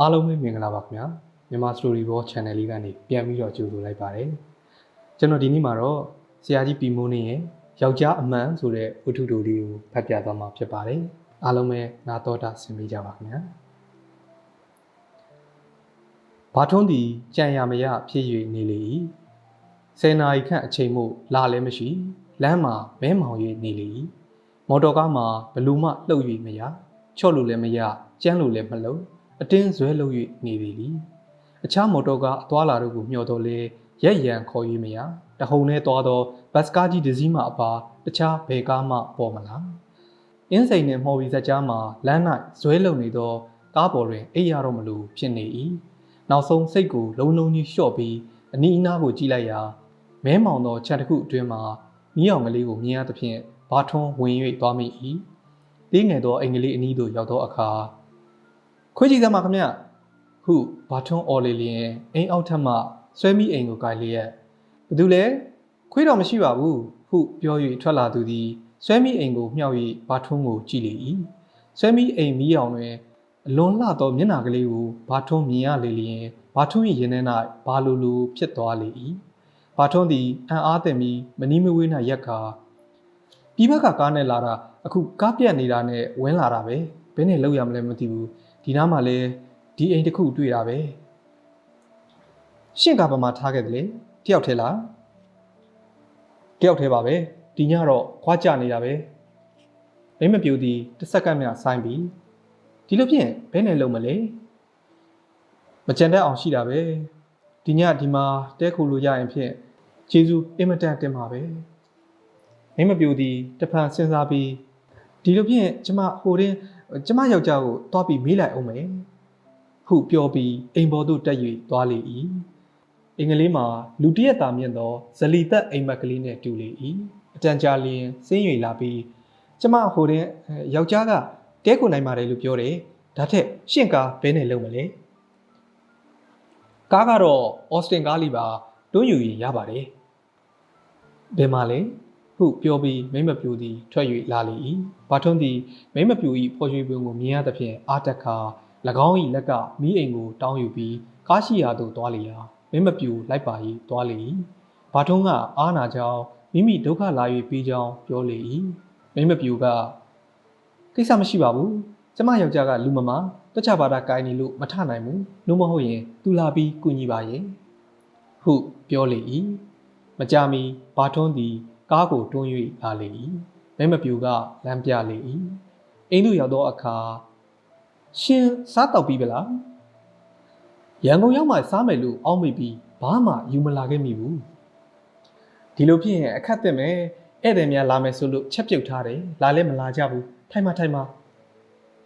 အားလုံးပဲမင်္ဂလာပါခင်ဗျာမြန်မာ Story Board Channel လေးကနေပြန်ပြီးတော့ကြိုဆိုလိုက်ပါတယ်ကျွန်တော်ဒီနေ့မှာတော့ဆရာကြီးပီမိုးနေရဲ့ယောက်ျားအမှန်ဆိုတဲ့ဝတ္ထုတိုလေးကိုဖတ်ပြသွားမှာဖြစ်ပါတယ်အားလုံးပဲနာတော်တာဆင်ပေးကြပါခင်ဗျာဘာထွန်းသည်ကြံရမရဖြစ်၍နေလေ၏ဆယ်နာရီခန့်အချိန်မို့လာလည်းမရှိလမ်းမှာမဲမောင်၍နေလေ၏မော်တော်ကားမှာဘလူးမလှုပ်၍မရချော့လို့လည်းမရကြမ်းလို့လည်းမလုံ အတင်းဇွဲလုပ်၍နေသည်လीအခြားမော်တော်ကားအသွာလာတို့ကိုမျှော်တော်လဲရက်ရန်ခေါ်၍မရတဟုန်နဲ့သွားသောဘတ်စကားကြီးတစ်စီးမှအပါတခြားဘယ်ကားမှပေါ်မလားအင်းစိန်နှင့်မော်ဘီဇက်ကြားမှာလမ်း၌ဇွဲလုံနေသောကားပေါ်တွင်အိပ်ရတော့မလို့ဖြစ်နေ၏နောက်ဆုံးစိတ်ကိုလုံးလုံးကြီးလျှော့ပြီးအနီးအနားကိုကြည့်လိုက်ရာမဲမောင်သောခြံတစ်ခုအတွင်းမှာမီးအောင်ကလေးကိုမြင်ရသဖြင့်ဘာထွန်းဝင်၍သွားမိ၏သေးငယ်သောအင်္ဂလိပ်အနီးသို့ရောက်သောအခါ ခွေးကြည့်သမားခမဟုဘာထွန်းအော်လေလျင်အိမ်အောက်ထပ်မှဆွဲမိအိမ်ကိုကိုင်လျက်ဘသူလဲခွေးတော်မရှိပါဘူးဟုပြော၍ထွက်လာသူသည်ဆွဲမိအိမ်ကိုမြှောက်၍ဘာထွန်းကိုကြည့်လေ၏ဆွဲမိအိမ်မီးအောင်တွင်အလွန်လှသောမျက်နှာကလေးကိုဘာထွန်းမြင်ရလေလျင်ဘာထွန်း၏ရင်ထဲ၌ဘာလိုလိုဖြစ်သွားလေ၏ဘာထွန်းသည်အံ့အားသင့်ပြီးမနီးမဝေး၌ရက်ခါပြီးဘက်ကကားနဲ့လာတာအခုကားပြက်နေတာနဲ့ဝင်းလာတာပဲဘယ်နဲ့လောက်ရမလဲမသိဘူး ဒီနားမှာလဲဒီအိမ်တစ်ခုတွေ့တာပဲရှင့်ကဘာမှထားခဲ့တယ်လေတယောက်ထဲလားတယောက်ထဲပါပဲဒီညတော့ခွာကြနေတာပဲမိမပြူသည်တစ်စက္ကန့်မြဆိုင်းပြီးဒီလိုဖြင့်ဘယ်နဲ့လုံးမလဲမကြံတတ်အောင်ရှိတာပဲဒီညဒီမှာတဲခုလိုရရင်ဖြင့်ဂျေဇူးအင်မတန်တင်ပါပဲမိမပြူသည်တဖန်စဉ်းစားပြီးဒီလိုဖြင့်ကျမဟိုတင်း ကျမယောက်ျားကိုတွားပြီးမေးလိုက်အောင်မယ်ဟုပြောပြီးအိမ်ပေါ်သို့တက်၍သွားလေ၏အင်္ဂလိပ်မှာလူတရက်တာမြင့်သောဇလီသက်အိမ်မက်ကလေးနဲ့တူလေ၏အတန်ကြာလျင်စင်းရွေလာပြီးကျမဟိုတင်းယောက်ျားကတဲကိုနိုင်ပါတယ်လို့ပြောတယ်ဒါထက်ရှင့်ကားဘဲနဲ့လုံးမလဲကားကတော့အော်စတင်ကားလီပါတွန်းယူရင်ရပါတယ်ဘယ်မှာလဲ ဟုပြောပြီးမိမပြူသည်ထွက်၍လာလေ၏ဘာထွန်းသည်မိမပြူ၏ဖော်ရွှေပွင့်ကိုမြင်ရသဖြင့်အာတက်ခါ၎င်း၏လက်ကမီးအိမ်ကိုတောင်းယူပြီးကားရှိရာသို့သွားလေရာမိမပြူလိုက်ပါ၏သွားလေ၏ဘာထွန်းကအားနာကြောင်းမိမိဒုက္ခလာ၍ပြီးကြောင်းပြောလေ၏မိမပြူကကိစ္စမရှိပါဘူးကျမယောက်ျားကလူမမာတခြားဘာသာကိုင်းနေလို့မထနိုင်ဘူးလို့မဟုတ်ရင်သူလာပြီးကူညီပါရဲ့ဟုပြောလေ၏မကြမီဘာထွန်းသည် ကားကိုတွန်း၍လာလေ၏မဲမပြူကလမ်းပြလေ၏အိမ်သို့ရောက်သောအခါရှင်စားတော့ပြီးပလားရန်ကုန်ရောက်မှစားမယ်လို့အောက်မေ့ပြီးဘာမှယူမလာခဲ့မိဘူးဒီလိုဖြစ်ရင်အခက်တက်မယ်ဧည့်သည်များလာမယ်ဆိုလို့ချက်ပြုတ်ထားတယ်လာလဲမလာကြဘူးထိုင်မထိုင်မ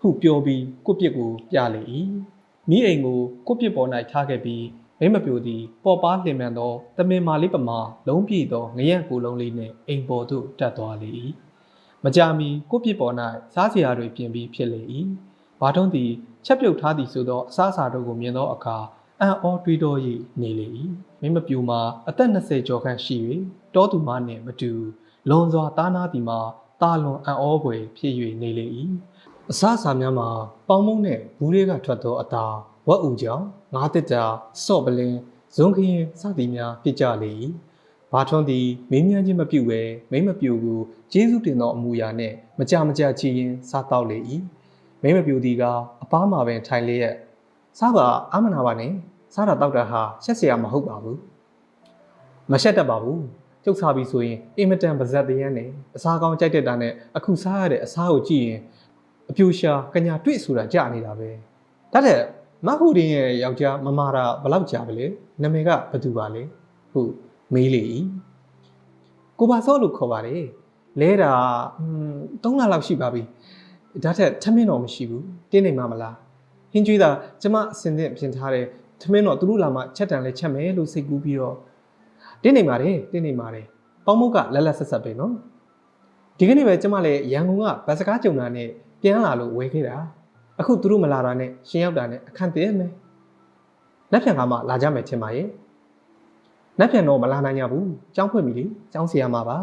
ဟုပြောပြီးကိုပြစ်ကိုပြလေ၏မိအိမ်ကိုကိုပြစ်ပေါ်၌ထားခဲ့ပြီး မိမပြိုသည်ပေါ်ပါလင်မှန်သောတမင်မာလေးပမာလုံးပြည့်သောငရက်ကိုလုံးလေးနှင့်အိမ်ပေါ်သို့တက်သွားလေ၏မကြာမီကိုပြစ်ပေါ်၌စားစရာတွေပြင်ပြီးဖြစ်လေ၏ဘာထုံးသည်ချက်ပြုတ်ထားသည်ဆိုသောအစားအစာတို့ကိုမြင်သောအခါအံ့ဩတွေးတော၍နေလေ၏မိမပြူမှာအသက်20ကျော်ခန့်ရှိ၍တောသူမနှင့်မတူလွန်စွာတားနာသည်မှာတာလွန်အံ့ဩဖွယ်ဖြစ်၍နေလေ၏အစားအစာများမှာပေါင်းမုံနှင့်ဘူးတွေကထွက်သောအသား ဝက်အူကြောင့်ငါးတစ်တာစော့ပလင်းဇုံခရင်စသည်များဖြစ်ကြလေ၏ဘာထွန်းသည်မင်းများချင်းမပြုတ်ပဲမိမပြူကိုကျေးဇူးတင်သောအမူအရာနှင့်မကြမကြချီရင်စားတော့လေ၏မိမပြူသည်ကအပားမှာပင်ထိုင်လျက်စားပါအမနာပါနဲ့စားတာတောက်တာဟာရှက်စရာမဟုတ်ပါဘူးမရှက်တတ်ပါဘူးကျုပ်စားပြီဆိုရင်အင်မတန်ပါဇက်တရမ်းနဲ့အစားကောင်းကြိုက်တဲ့တာနဲ့အခုစားရတဲ့အစားကိုကြည့်ရင်အပြူရှာကညာတွေ့ဆိုတာကြနေတာပဲဒါတဲ့ မဟုရင်ရဲ့ယောက်ျားမမာတာဘလောက်ကြာပါလဲနာမည်ကဘသူပါလဲဟုတ်မေးလေကိုပါစောလို့ခေါ်ပါတယ်လဲတာอืม3လလောက်ရှိပါပြီဒါထက်ထမင်းတော့မရှိဘူးတင်းနေမှာမလားဟင်းကျွေးတာကျမအစင်သင့်ပြင်ထားတယ်ထမင်းတော့သူတို့လာမှချက်တန်လဲချက်မယ်လို့စိတ်ကူးပြီးတော့တင်းနေပါတယ်တင်းနေပါတယ်ပေါင်းမုတ်ကလက်လက်ဆက်ဆက်ပဲနော်ဒီကနေ့ပဲကျမလည်းရန်ကုန်ကဗတ်စကားကြုံတာနဲ့ပြန်လာလို့ဝဲခဲ့တာ အခုသူတို့မလာတာနဲ့ရှင်ရောက်တာနဲ့အခန့်တည်းမယ်လက်ဖြံကမှလာကြမယ်ထင်ပါရဲ့လက်ဖြံတော့မလာနိုင်ကြဘူးကျောင်းဖွင့်ပြီလေကျောင်းဆရာမှာပါ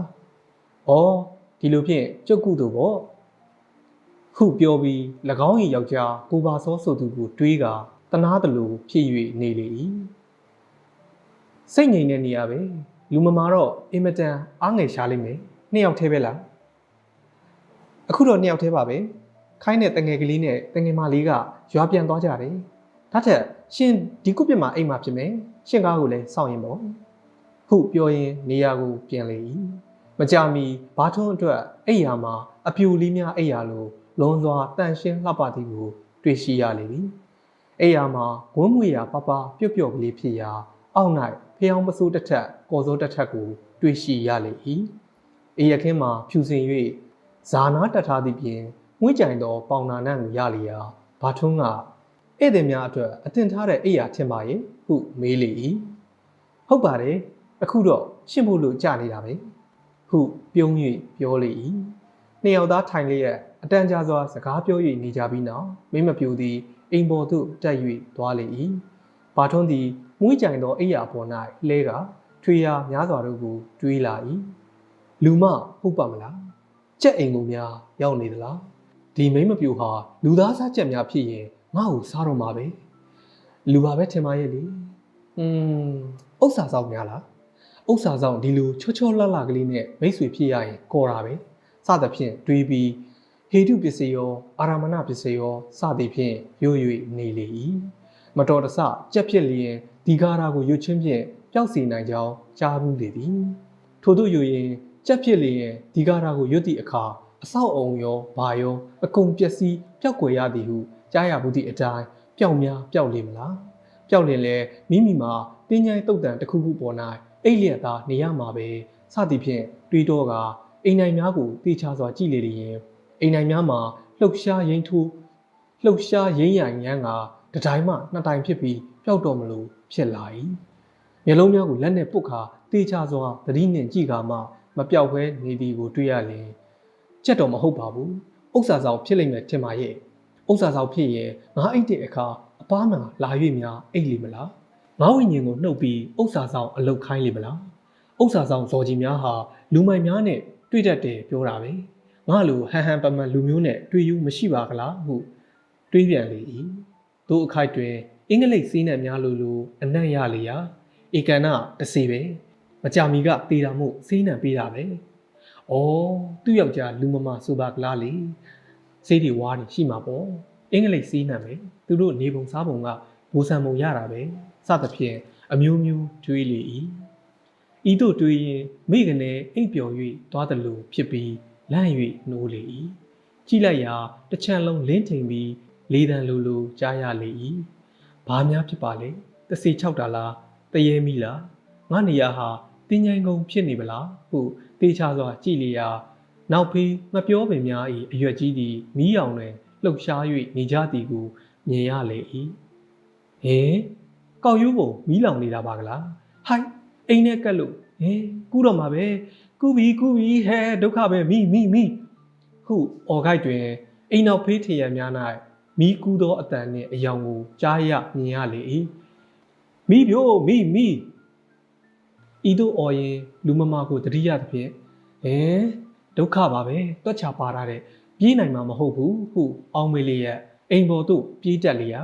ဩဒီလိုဖြင့်ကျုပ်ကုသူပေါ့ဟုပြောပြီး၎င်း၏ယောက်ျားကိုပါစောဆိုသူကိုတွေးကတနာသလိုဖြစ်၍နေလေ၏စိတ်ငြိမ်တဲ့နေရာပဲလူမမာတော့အင်မတန်အားငယ်ရှားလိမ့်မယ်နှစ်ယောက်တည်းပဲလားအခုတော့နှစ်ယောက်တည်းပါပဲ ခိုင်းတဲ့တငယ်ကလေးနဲ့တငယ်မလေးကရွာပြန်သွားကြတယ်ဒါထက်ရှင်ဒီကုပြစ်မှာအိမ်မှာဖြစ်မယ်ရှင်ကားကိုလည်းစောင့်ရင်ပေါ့ဟုပြောရင်းနေရာကိုပြန်လေ၏မကြမီဘာထုံးအတွက်အိယာမှာအပြူလေးများအိယာလိုလွန်စွာတန်ရှင်းလှပသည်ကိုတွေ့ရှိရလေသည်အိယာမှာဝန်းမွေရာပပပြုတ်ပြုတ်ကလေးဖြစ်ရာအောက်၌ဖျောင်းပစိုးတစ်ထက်ကော်စိုးတစ်ထက်ကိုတွေ့ရှိရလေ၏အိယခင်းမှာဖြူစင်၍ဇာနာတက်ထားသည့်ပြင် ငွေကြိုင်သောပေါင်နာနံကိုရလျာဘာထုံးကဧည့်သည်များအတွက်အတင်ထားတဲ့အိယာထင်ပါရဲ့ဟုမေးလေ၏ဟုတ်ပါတယ်အခုတော့ရှင်းဖို့လို့ကြာနေတာပဲဟုပြုံး၍ပြောလေ၏နှစ်ယောက်သားထိုင်လျက်အတန်ကြာစွာစကားပြော၍နေကြပြီးနောက်မိမပြူသည်အိမ်ပေါ်သို့တက်၍သွားလေ၏ဘာထုံးသည်မွေးကြိုင်သောအိယာပေါ်၌လဲကထွေရာများစွာတို့ကိုတွေးလာ၏လူမဟုတ်ပါမလားကြက်အိမ်ကိုများရောက်နေသလား ဒီမိမပြူဟာလူသားစားကြက်များဖြစ်ရင်ငါ့ကိုစားတော့မှာပဲလူပါပဲထင်ပါရဲ့လေอืมဥစ္စာဆောင်များလားဥစ္စာဆောင်ဒီလိုချောချောလှလှကလေးနဲ့မိတ်ဆွေဖြစ်ရရင်ကော်တာပဲစသဖြင့်တွေးပြီးဟေတုပစ္စည်းရောအာရမဏပစ္စည်းရောစသည်ဖြင့်ရွရွနေလေ၏မတော်တဆကြက်ဖြစ်လျင်ဒီကာရာကိုရွတ်ချင်းဖြင့်ပျောက်စီနိုင်ကြောင်းကြားဘူးလေသည်ထို့သို့ယူရင်ကြက်ဖြစ်လျင်ဒီကာရာကိုရွတ်သည့်အခါ အဆောက်အုံရောဘာရောအကုန်ပျက်စီးပျောက်ကွယ်ရသည်ဟုကြားရဘူးသည့်အတိုင်းပျောက်များပျောက်လေမလားပျောက်လင်လဲမိမိမှာတင်းញိုင်းတုတ်တန်တစ်ခုခုပေါ်၌အိတ်လျက်သားနေရမှာပဲစသည်ဖြင့်တွေးတော့ကအိမ်နိုင်များကိုတေချာစွာကြည့်လေရင်အိမ်နိုင်များမှာလှုပ်ရှားရင်ထိုးလှုပ်ရှားရင်းရံရမ်းကတတိုင်းမှနှစ်တိုင်းဖြစ်ပြီးပျောက်တော့မလို့ဖြစ်လာ၏မျက်လုံးများကိုလက်နဲ့ပုတ်ခါတေချာစွာသတိနှင့်ကြည့်ကာမှမပြောက်ဘဲနေသည်ကိုတွေ့ရလျင် ကြက်တော့မဟုတ်ပါဘူးဥစ္စာဆောင်ဖြစ်လိမ့်မယ်ထင်ပါရဲ့ဥစ္စာဆောင်ဖြစ်ရင်ငါအိတ်တဲ့အခါအပားမှာလာ၍များအိတ်လိမ့်မလားငါဝိညာဉ်ကိုနှုတ်ပြီးဥစ္စာဆောင်အလုတ်ခိုင်းလိမ့်မလားဥစ္စာဆောင်ဇော်ကြီးများဟာလူမိုက်များနဲ့တွေ့တတ်တယ်ပြောတာပဲငါလိုဟန်ဟန်ပမန်လူမျိုးနဲ့တွေ့ယူမရှိပါကလားဟုတွေးပြန်လေ၏တို့အခိုက်တွင်အင်္ဂလိပ်စီးနှံများလိုလိုအနံ့ရလေရာဧကန်နာတစီပဲမကြမီကတေးတာမို့စီးနှံပေးတာပဲ။ အော်သူ့ယောက်ျားလူမမဆိုပါကလားလေ။စေးဒီဝါးနေရှိမှာပေါ့။အင်္ဂလိပ်စီးနှံပဲ။သူတို့နေပုံစားပုံကဘူဆန်ပုံရတာပဲ။စသဖြင့်အမျိုးမျိုးတွေးလေ၏။ဤသို့တွေးရင်မိကနေအိပ်ပျော်၍သွားသလိုဖြစ်ပြီးလန့်၍နိုးလေ၏။ကြည့်လိုက်ရာတစ်ချမ်းလုံးလင်းထိန်ပြီးလေးတန်လိုလိုကြားရလေ၏။ဘာများဖြစ်ပါလဲ။တစီ၆တာလား။တရေမီလား။ငါနေရာဟာတင်းញိုင်ကုန်ဖြစ်နေပလားဟု တေချာစွာကြည်လျာနောက်ဖေးမပြောပင်များ၏အရွက်ကြီးသည်မီးအောင်တွင်လှုပ်ရှား၍နေကြသည်ကိုမြင်ရလေ၏ဟင်ကောက်ရိုးပုံမီးလောင်နေတာပါကလားဟိုက်အိမ်နဲ့ကက်လို့ဟင်ကူးတော့မှာပဲကူးပြီကူးပြီဟဲဒုက္ခပဲမိမိမိဟုအော်ခိုက်တွင်အိမ်နောက်ဖေးထရံများ၌မီးကူးသောအတန်နှင့်အယောင်ကိုကြားရမြင်ရလေ၏မိပြို့မိမိ ဤသို့အော်ရင်လူမမာကိုတတိယသဖြင့်ဟင်ဒုက္ခပါပဲတွက်ချပါရတဲ့ပြေးနိုင်မှာမဟုတ်ဘူးဟုအောင်းမေးလျက်အိမ်ပေါ်သို့ပြေးတက်လျာ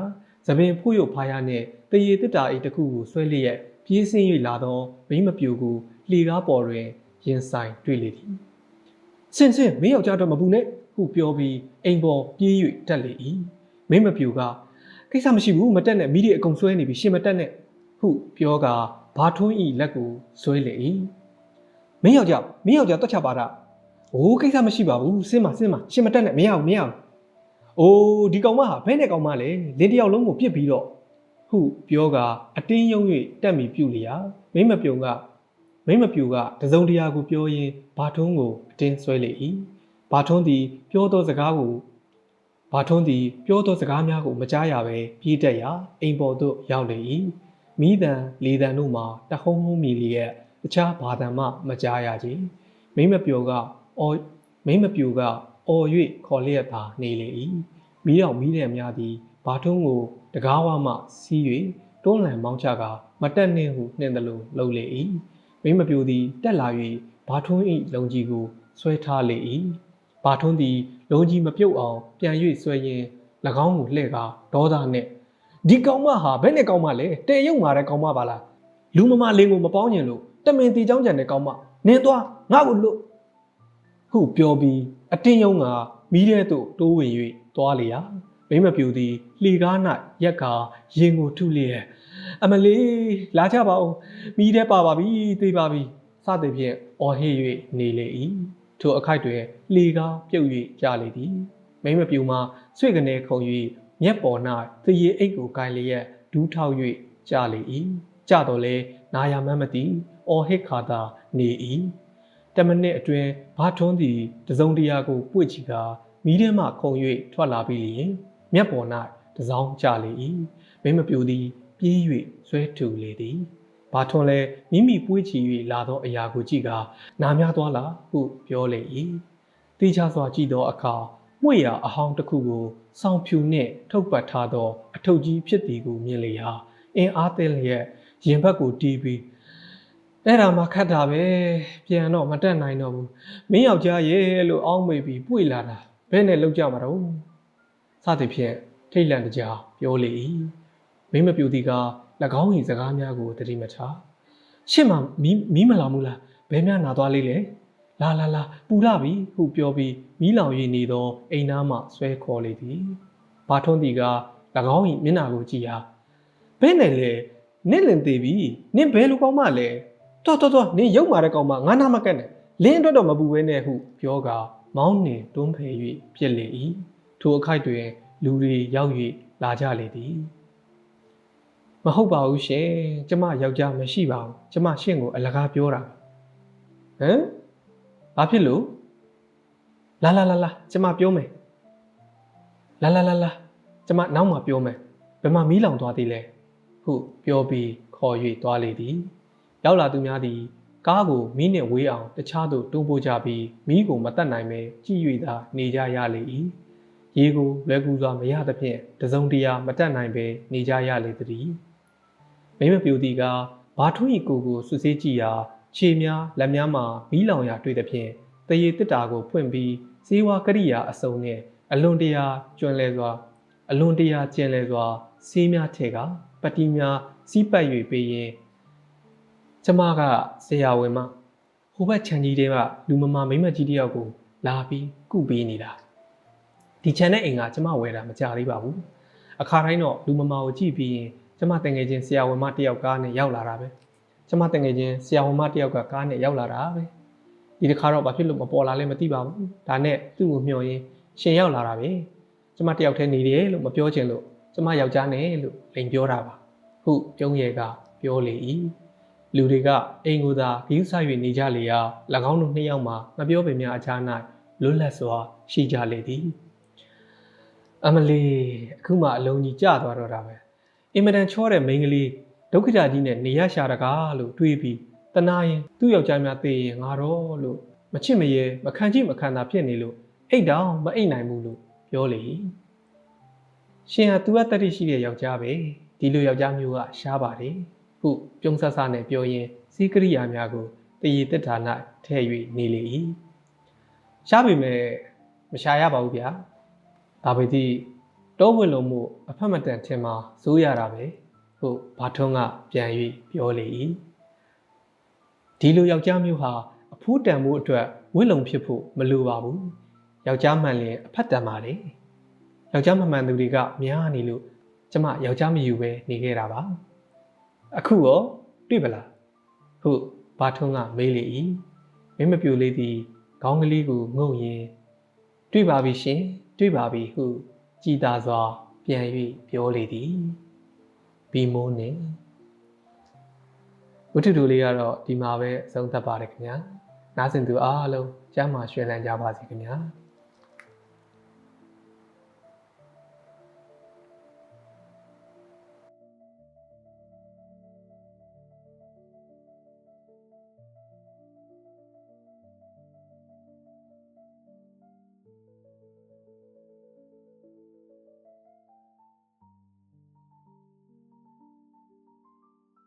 သပင်ဖို့ရဖားရနှင့်တရေတစ်တာအိတ်တစ်ခုကိုဆွဲလျက်ပြေးဆင်း၍လာသောမိမပြူကိုလှေကားပေါ်တွင်ရင်ဆိုင်တွေ့လေသည်ဆင်ဆင်မင်းယောက်ျားတော့မပူနဲ့ဟုပြောပြီးအိမ်ပေါ်ပြေး၍တက်လေ၏မိမပြူကကိစ္စမရှိဘူးမတက်နဲ့မိဒီအကုန်ဆွဲနေပြီရှင်မတက်နဲ့ဟုပြောကာ ဘာထွန်းဤလက်ကိုဆွဲလေ၏မင်းယောက်ျားမင်းယောက်ျားတွက်ချပါတာအိုးကိစ္စမရှိပါဘူးစင်းမစင်းမရှင်မတက်နဲ့မရအောင်မရအောင်အိုးဒီကောင်မဟာဘဲနဲ့ကောင်မလဲလင်းတယောက်လုံးကိုပြစ်ပြီးတော့ဟုပြောကာအတင်းယုံ၍တက်မီပြုလျာမိမပြုံကမိမပြူကတစုံတရာကိုပြောရင်းဘာထုံးကိုအတင်းဆွဲလေ၏ဘာထုံးသည် ပြောသောစကားကိုဘာထုံးသည် ပြောသောစကားများကိုမကြားရဘဲပြေးတက်ရာအိမ်ပေါ်သို့ရောက်လေ၏ မိတန်လေတန်တို့မှာတဟုံးဟုံးမြည်လျက်တခြားဘာတန်မှမကြားရကြမိမပျော်ကအော်မိမပြူကအော်၍ခေါ်လျက်သာနေလေ၏မိတော်မိတဲ့များသည်ဘာထုံးကိုတကားဝမှစီး၍တွန်းလှန်မောင်းချကမတက်နှင့်ဟုနှင်သလိုလှုပ်လေ၏မိမပြူသည်တက်လာ၍ဘာထုံး၏လုံကြီးကိုဆွဲထားလေ၏ဘာထုံးသည်လုံကြီးမပြုတ်အောင်ပြန်၍ဆွဲရင်း၎င်းကိုလှဲ့ကာဒေါသနှင့် ဒီကောင်မဟာဘယ်နဲ့ကောင်မလဲတဲရုံမာတဲ့ကောင်မပါလားလူမမလင်းကိုမပေါင်းကျင်လို့တမင်တီချောင်းကြံတဲ့ကောင်မနင်းသွားငါ့ကိုလွတ်ဟုပြောပြီးအတင်းယုံကမီးထဲသို့တိုးဝင်၍သွားလေရာမိမပြူသည်လှေကား၌ရက်ကာရင်ကိုထုလျက်အမလေးလာကြပါဦးမီးထဲပါပါပြီသိပါပြီစသည်ဖြင့်အော်ဟစ်၍နေလေ၏ထိုအခိုက်တွင်လှေကားပြုတ်၍ကြလေသည်မိမပြူမှာဆွေကနေခုံ၍ မျက်ပေါ်၌သရေအိတ်ကိုကိုင်လျက်ဒူးထောက်၍ကြလေ၏ကြတော့လေနာယာမမ်းမသိအော်ဟစ်ခါသာနေ၏တမနစ်အတွင်းဘာထွန်းသည်တစုံတရာကိုပွေ့ချီကာမီးထဲမှခုံ၍ထွက်လာပြီးလျင်မျက်ပေါ်၌တစောင်းကြလေ၏မိမပြူသည်ပြေး၍ဆွဲထူလေသည်ဘာထွန်းလည်းမိမိပွေ့ချီ၍လာသောအရာကိုကြည့်ကာနာများသွားလားဟုပြောလေ၏တိကျစွာကြည့်သောအခါ မွေရအဟောင်းတစ်ခုကိုစောင်းဖြူနှင့်ထုတ်ပတ်ထားသော အထုပ်ကြီးဖြစ်သည်ကိုမြင်လေရာအင်းအားသင်းလျက်ရင်ဘက်ကိုတီးပြီးအဲ့ဒါမှခတ်တာပဲပြန်တော့မတက်နိုင်တော့ဘူးမင်းယောက်ျားရဲ့လို့အောင်းမေပြီးပွေလာတာဘယ်နဲ့လောက်ကြမှာတော့စသည်ဖြင့်ထိတ်လန့်တကြားပြောလေ၏မင်းမပြူသည်က၎င်း၏စကားများကိုတတိမထားရှင့်မမီးမီးမလာဘူးလားဘယ်များနာသွားလေးလဲ လာလာလာပူလာပြီဟုပြောပြီးမီးလောင်၍နေသောအိမ်သားမှဆွဲခေါ်လေသည်ဘာထွန်းသည်က၎င်း၏မျက်နှာကိုကြည့်ရာဘယ်နဲ့လဲနင့်လင်သေးပြီနင့်ဘယ်လိုကောင်းမှလဲတော်တော်တော်နင့်ရုပ်မာတဲ့ကောင်မငါနာမကက်နဲ့လင်းအတွက်တော့မပူဘဲနဲ့ဟုပြောကာမောင်းနှင်တွန်းဖယ်၍ပြစ်လေ၏ထိုအခိုက်တွင် လူတွေရောက်၍လာကြလေသည်မဟုတ်ပါဘူးရှင်ကျမယောက်ျားမရှိပါဘူးကျမရှင့်ကိုအလကားပြောတာဟမ် ဘာဖြစ်လို့လာလာလာလာကျမပြောမယ်လာလာလာလာကျမနောက်မှပြောမယ်ဘယ်မှာမီးလောင်သွားသေးလဲဟုပြောပြီးခေါ်၍သွားလေသည်ရောက်လာသူများသည်ကားကိုမီးနှင့်ဝေးအောင်တခြားသို့တွန်းပို့ကြပြီးမီးကိုမတတ်နိုင်ပဲကြည်၍သာနေကြရလေ၏ရေကိုလွယ်ကူစွာမရသဖြင့်တစုံတရာမတတ်နိုင်ပဲနေကြရလေသည်မိမပြူသည်ကဘာထွန်း၏ကိုကိုဆွဆေးကြည့်ရာ ခြေများလက်များမှာမီးလောင်ရာတွေ့သဖြင့်တရေတစ်တာကိုဖွင့်ပြီးဇေဝကရိယာအစုံနှင့်အလွန်တရာကျွံလဲစွာ အလွန်တရာကျင်လဲစွာဆေးများထဲကပတိများစီးပတ်၍ပေးရင်ကျမကဆရာဝန်မဟိုဘက်ခြံကြီးတဲကလူမမာမိမကြီးတယောက်ကိုလာပြီးကုပေးနေတာဒီခြံတဲ့အိမ်ကကျမဝယ်တာမကြသေးပါဘူးအခါတိုင်းတော့လူမမာကိုကြည့်ပြီးရင်ကျမတငယ်ချင်းဆရာဝန်မတယောက်ကားနဲ့ရောက်လာတာပဲ ကျမတငယ်ချင်းဆရာဝန်မတယောက်ကကားနဲ့ရောက်လာတာပဲဒီတစ်ခါတော့ဘာဖြစ်လို့မပေါ်လာလဲမသိပါဘူးဒါနဲ့သူ့ကိုမျှော်ရင်းရှင်ရောက်လာတာပဲကျမတယောက်တည်းနေတယ်လို့မပြောချင်လို့ကျမယောက်ျားနဲ့လို့လိန်ပြောတာပါဟုကျုံးရဲကပြောလေ၏လူတွေကအိမ်ကိုသာဂိူးဆိုင်၍နေကြလေရာ၎င်းတို့နှစ်ယောက်မှာမပြောပင်များအခြား၌လွတ်လပ်စွာရှိကြလေသည်အမလီအခုမှအလုံးကြီးကြသွားတော့တာပဲအင်မတန်ချောတဲ့မိန်းကလေး ဒုက္ခတာကြီးနဲ့နေရရှာတကားလို့တွေးပြီးတနာရင်သူ့ယောက်ျားများသေရင်ငါတော့လို့မချစ်မရဲမခံကြည့်မခံတာဖြစ်နေလို့အိတ်တောင်မအိတ်နိုင်ဘူးလို့ပြောလေရှင်ဟာသူကတတိရှိတဲ့ယောက်ျားပဲဒီလိုယောက်ျားမျိုးကရှားပါတယ်ဟုပြုံးဆဆနဲ့ပြောရင်းစီးကရိယာများကိုတည်ရည်တက်တာ၌ထည့်၍နေလေ၏ရှားပေမဲ့မရှာရပါဘူးဗျာဒါပေသည့်တောဝင်လုံးမှုအဖက်မတန်ထင်မှာဇိုးရတာပဲ ဟုဘာထွန်းကပြန်၍ပြောလေ၏ဒီလိုယောက်ျားမျိုးဟာအဖိုးတန်မှုအတွက်ဝိလုံဖြစ်ဖို့မလိုပါဘူးယောက်ျားမှန်ရင်အဖက်တန်ပါလေယောက်ျားမမှန်သူတွေကများနေလို့ကျမယောက်ျားမယူပဲနေခဲ့တာပါအခုရောတွေ့ပလားဟုဘာထွန်းကမေးလေ၏မင်းမပြူလေးသည်ခေါင်းကလေးကိုငုံရင်တွေ့ပါပြီရှင် တွေ့ပါပြီဟုကြည်သာစွာပြန်၍ပြောလေသည် ဘီမိုးနှင့်ဝတ္ထုတူလေးကတော့ဒီမှာပဲအဆုံးသတ်ပါတယ်ခင်ဗျာနားဆင်သူအားလုံးကျမ်းမာရွှင်လန်းကြပါစေခင်ဗျာ